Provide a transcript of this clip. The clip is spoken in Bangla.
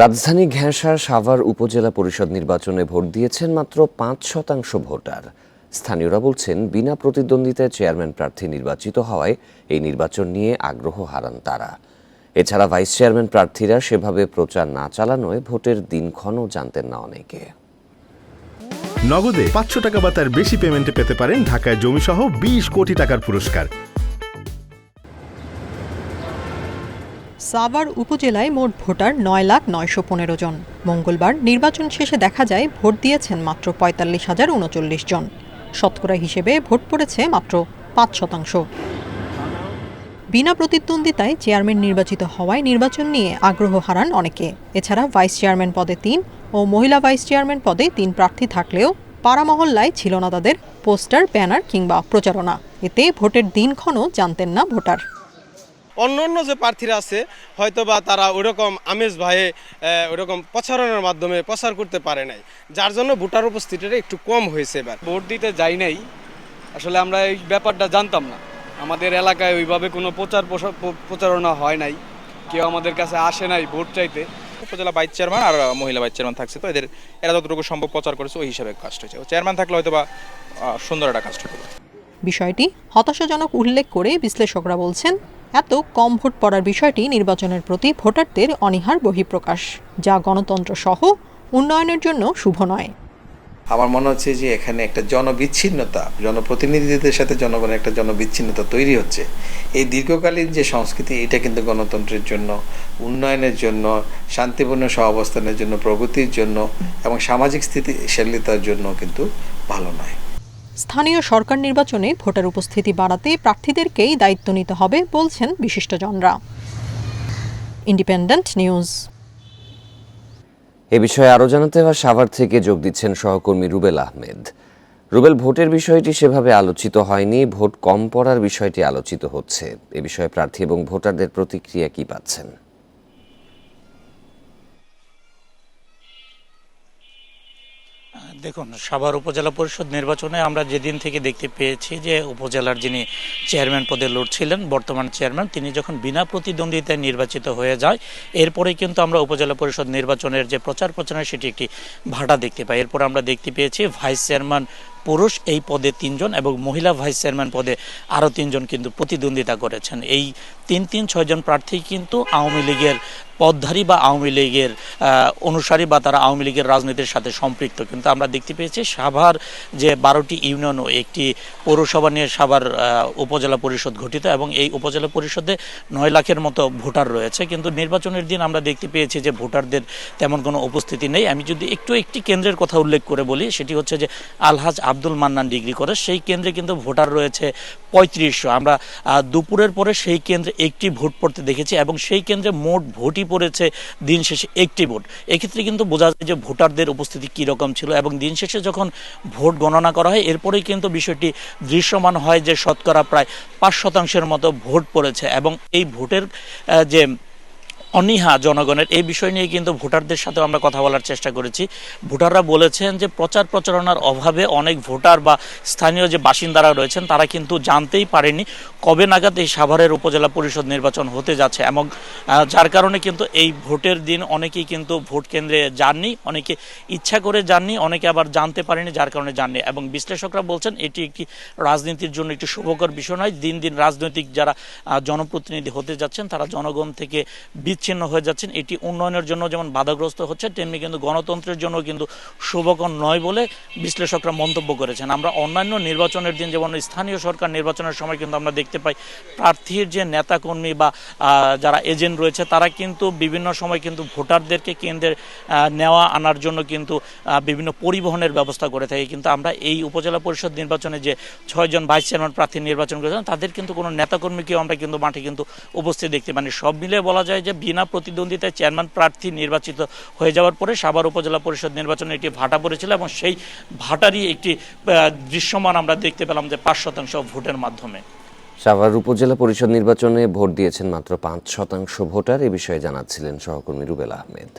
রাজধানী ঘেঁষার সাভার উপজেলা পরিষদ নির্বাচনে ভোট দিয়েছেন মাত্র পাঁচ শতাংশ ভোটার। স্থানীয়রা বলছেন, বিনা প্রতিদ্বন্দ্বিতায় চেয়ারম্যান প্রার্থী নির্বাচিত হওয়ায় এই নির্বাচন নিয়ে আগ্রহ হারান তারা। এছাড়া ভাইস চেয়ারম্যান প্রার্থীরা সেভাবে প্রচার না চালানোয় ভোটের দিনক্ষণও জানতেন না অনেকে। নগদে পাঁচশো টাকা বা তার বেশি পেমেন্টে পেতে পারেন ঢাকায় জমিসহ বিশ কোটি টাকার পুরস্কার। সাভার উপজেলায় মোট ভোটার নয় লাখ নয়শো পনেরো জন। মঙ্গলবার নির্বাচন শেষে দেখা যায় ভোট দিয়েছেন মাত্র পঁয়তাল্লিশ হাজার উনচল্লিশ জন। শতকরা হিসেবে ভোট পড়েছে মাত্র পাঁচ শতাংশ। বিনা প্রতিদ্বন্দ্বিতায় চেয়ারম্যান নির্বাচিত হওয়ায় নির্বাচন নিয়ে আগ্রহ হারান অনেকে। এছাড়া ভাইস চেয়ারম্যান পদে তিন ও মহিলা ভাইস চেয়ারম্যান পদে তিন প্রার্থী থাকলেও পাড়া মহল্লায় ছিল না তাদের পোস্টার, ব্যানার কিংবা প্রচারণা। এতে ভোটের দিনক্ষণও জানতেন না ভোটার। অন্য অন্য যে প্রার্থীরা আছে হয়তো বা তারা ওইরকম আমেজ ভাইয়ে ওইরকম প্রচারণের মাধ্যমে প্রচার করতে পারে নাই। যার জন্য ভোটার উপস্থিতিটা একটু কম হয়েছে এবার। ভোট দিতে যাই নাই আসলে আমরা এই ব্যাপারটা জানতাম না। আমাদের এলাকায় ওইভাবে কোনো প্রচার প্রচারণা হয় নাই। কেউ আমাদের কাছে আসে নাই ভোট চাইতে। উপজেলা ভাইস চেয়ারম্যান আর মহিলা ভাইস চেয়ারম্যান থাকছে তো এদের এরা যতটুকু সম্ভব প্রচার করেছে ওই হিসাবে কাজটা হয়েছে। চেয়ারম্যান থাকলে হয়তো বা সুন্দর একটা কাজটা করবে বিষয়টি হতাশাজনক উল্লেখ করে বিশ্লেষকরা বলছেন এত কম ভোট পড়ার বিষয়টি নির্বাচনের প্রতি ভোটারদের অনীহার বহিঃপ্রকাশ, যা গণতন্ত্র সহ উন্নয়নের জন্য শুভ নয়। আমার মনে হচ্ছে যে এখানে একটা জনবিচ্ছিন্নতা, জনপ্রতিনিধিদের সাথে জনগণের একটা জনবিচ্ছিন্নতা তৈরি হচ্ছে। এই দীর্ঘকালীন যে সংস্কৃতি, এটা কিন্তু গণতন্ত্রের জন্য, উন্নয়নের জন্য, শান্তিপূর্ণ সহাবস্থানের জন্য, প্রগতির জন্য এবং সামাজিক স্থিতিশীলতার জন্য কিন্তু ভালো নয়। স্থানীয় সরকার নির্বাচনে ভোটার উপস্থিতি বাড়াতে প্রার্থীদেরকেই দায়িত্ব নিতে হবে, বলছেন বিশিষ্টজনরা। Independent news. এ বিষয়ে আরও জানাতে সাভার থেকে যোগ দিচ্ছেন সহকর্মী রুবেল আহমেদ। রুবেল, ভোটের বিষয়টি সেভাবে আলোচিত হয়নি, ভোট কম পড়ার বিষয়টি আলোচিত হচ্ছে। এ বিষয়ে প্রার্থী এবং ভোটারদের প্রতিক্রিয়া কি পাচ্ছেন? দেখুন, সাভার উপজেলা পরিষদ নির্বাচনে আমরা যেদিন থেকে দেখতে পেয়েছি যে উপজেলার যিনি চেয়ারম্যান পদে লড়ছিলেন, বর্তমান চেয়ারম্যান, তিনি যখন বিনা প্রতিদ্বন্দ্বিতায় নির্বাচিত হয়ে যায়, এরপরেই কিন্তু আমরা উপজেলা পরিষদ নির্বাচনের যে প্রচার প্রচারণা সেটি একটি ভাটা দেখতে পাই। এরপর আমরা দেখতে পেয়েছি ভাইস চেয়ারম্যান পুরুষ এই পদে তিনজন এবং মহিলা ভাইস চেয়ারম্যান পদে আরও তিনজন কিন্তু প্রতিদ্বন্দ্বিতা করেছেন। এই তিন তিন ছয়জন প্রার্থী কিন্তু আওয়ামী লীগের পদধারী বা আওয়ামী লীগের অনুসারী বা তারা আওয়ামী লীগের রাজনীতির সাথে সম্পৃক্ত। কিন্তু আমরা দেখতে পেয়েছি সাভার যে বারোটি ইউনিয়ন ও একটি পৌরসভা নিয়ে সাভার উপজেলা পরিষদ গঠিত এবং এই উপজেলা পরিষদে নয় লাখের মতো ভোটার রয়েছে। কিন্তু নির্বাচনের দিন আমরা দেখতে পেয়েছি যে ভোটারদের তেমন কোনো উপস্থিতি নেই। আমি যদি একটু একটি কেন্দ্রের কথা উল্লেখ করে বলি, সেটি হচ্ছে যে আলহাজ আব্দুল মান্নান ডিগ্রি করে, সেই কেন্দ্রে কিন্তু ভোটার রয়েছে পঁয়ত্রিশশো। আমরা দুপুরের পরে সেই কেন্দ্রে একটি ভোট পড়তে দেখেছি এবং সেই কেন্দ্রে মোট ভোটই পড়েছে দিন শেষে একটি ভোট। এক্ষেত্রে কিন্তু বোঝা যায় যে ভোটারদের উপস্থিতি কী রকম ছিল এবং দিন শেষে যখন ভোট গণনা করা হয়, এরপরেই কিন্তু বিষয়টি দৃশ্যমান হয় যে শতকরা প্রায় পাঁচ শতাংশের মতো ভোট পড়েছে এবং এই ভোটের যে অনীহা জনগণের। এই বিষয় নিয়ে কিন্তু ভোটারদের সাথেও আমরা কথা বলার চেষ্টা করেছি। ভোটাররা বলেছেন যে প্রচার প্রচারণার অভাবে অনেক ভোটার বা স্থানীয় যে বাসিন্দারা রয়েছেন, তারা কিন্তু জানতেই পারেনি কবে নাগাদ এই সাভারের উপজেলা পরিষদ নির্বাচন হতে যাচ্ছে এবং যার কারণে কিন্তু এই ভোটের দিন অনেকেই কিন্তু ভোট কেন্দ্রে যাননি, অনেকে ইচ্ছা করে যাননি, অনেকে আবার জানতে পারেনি, যার কারণে যাননি। এবং বিশ্লেষকরা বলছেন এটি একটি রাজনীতির জন্য একটি শুভকর বিষয় নয়। দিন দিন রাজনৈতিক যারা জনপ্রতিনিধি হতে যাচ্ছেন, তারা জনগণ থেকে বিচ্ছিন্ন হয়ে যাচ্ছেন। এটি উন্নয়নের জন্য যেমন বাধাগ্রস্ত হচ্ছে তেমনি কিন্তু গণতন্ত্রের জন্য কিন্তু শুভকর নয় বলে বিশ্লেষকরা মন্তব্য করেছেন। আমরা অন্যান্য নির্বাচনের দিন যেমন স্থানীয় সরকার নির্বাচনের সময় কিন্তু আমরা দেখতে পাই প্রার্থীর যে নেতাকর্মী বা যারা এজেন্ট রয়েছে তারা কিন্তু বিভিন্ন সময় কিন্তু ভোটারদেরকে কেন্দ্রে আহ, নেওয়া আনার জন্য কিন্তু বিভিন্ন পরিবহনের ব্যবস্থা করে থাকে। কিন্তু আমরা এই উপজেলা পরিষদ নির্বাচনে যে ছয়জন ভাইস চেয়ারম্যান প্রার্থী নির্বাচন করেছেন তাদের কিন্তু কোনো নেতাকর্মীকেও আমরা কিন্তু মাঠে কিন্তু উপস্থিত দেখতে পাইনি। সব মিলে বলা যায় যে বিনা প্রতিদ্বন্দ্বিতায় চেয়ারম্যান প্রার্থী নির্বাচিত হয়ে যাওয়ার পরে সাভার উপজেলা পরিষদ নির্বাচনে একটি ভাটা পড়েছিল এবং সেই ভাটারই একটি দৃশ্যমান আমরা দেখতে পেলাম যে পাঁচ শতাংশ ভোটের মাধ্যমে। সাভার উপজেলা পরিষদ নির্বাচনে ভোট দিয়েছেন মাত্র পাঁচ শতাংশ ভোটার, এ বিষয়ে জানাচ্ছিলেন সহকর্মী রুবেল আহমেদ।